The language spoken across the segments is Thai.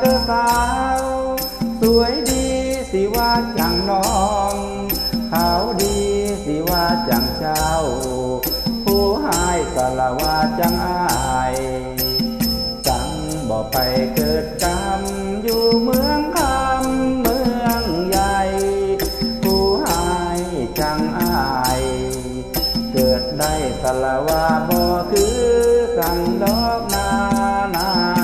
เดอสาว สวยดีสิว่าจังน้องขาวดีสิว่าจังเจ้า ผู้หายสลาวาจังอายจังบ่ไปเกิดกรรมอยู่เมืองคำเมืองใหญ่ ผู้หายจังอาย เกิดได้สลาวาบ่คือสังดอกนานา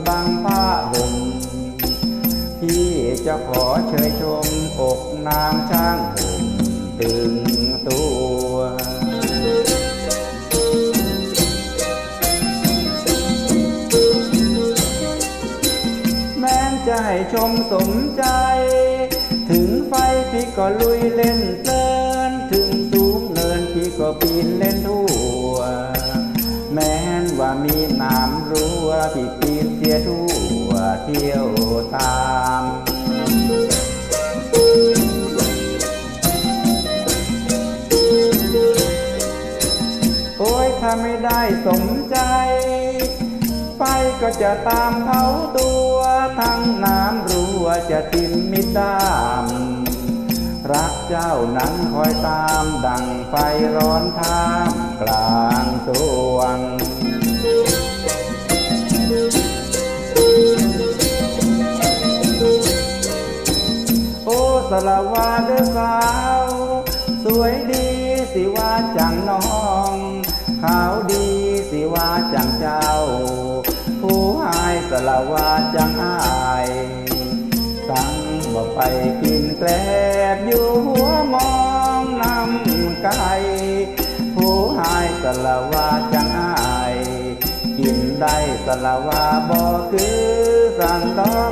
างเจ้าสีบังผ้าห่มพี่จะขอเชยชมอกนางช่างห่มตึงตัวแม้จะให้ชมสมใจ ถึงไฟพี่ก็ลุยเล่นเพลิน ถึงสูงเนินพี่ก็ปีนเล่นทั่ว ว่ามีน้ำรั้วพี่ปีนเสียทั่วเที่ยวตามโอ้ยถ้าไม่ได้สมใจ ไปก็จะตามเขาตัวทั้งน้ำรั่วจะทิมมิดดามรักเจ้านั้นคอยตามดังไฟร้อนท่ามกลางสวง สลาวาเดอสาว สวยดีสิว่าจังน้อง ขาวดีสิว่าจังเจ้า ผู้หายสลาวาจังอายสั่งบอกไปกินแกลบอยู่หัวมองนำไก่ผู้หายสลาวาจังอาย กินได้สลาวาบ่คือสั่งดอ